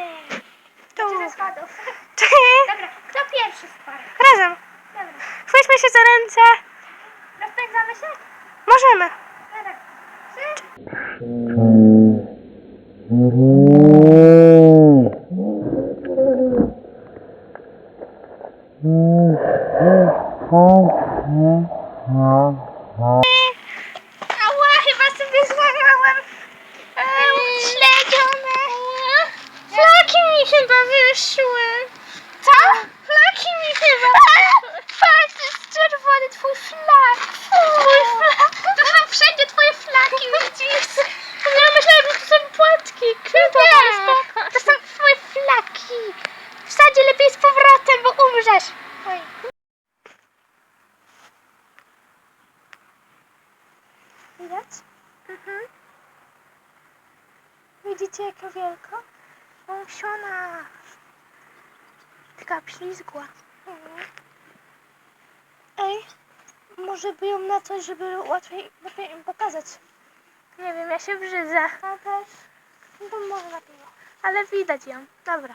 Jej. Tu. Idzie ze schodów. Czy? Dobra, kto pierwszy spadł? Razem. Dobra. Chwyćmy się za ręce. Rozpędzamy się? Możemy. Dobra. Trzy. Mm-hmm. Wyszły. Co? Flaki mi chyba wyszły. Patrz, to jest czerwony twój flak. Twój flak. To są wszędzie twoje flaki, widzisz? Ja myślałam, że to są płatki. Nie, to są twoje flaki. Wsadzie lepiej z powrotem, bo umrzesz. Oj. Widać? Mhm. Widzicie jaka wielka? Wąsiona. Taka ślizgła. Mhm. Ej, może by ją na coś, żeby łatwiej, lepiej im pokazać. Nie wiem, ja się brzydzę. Ja też. No to może lepiej. Ale widać ją. Dobra.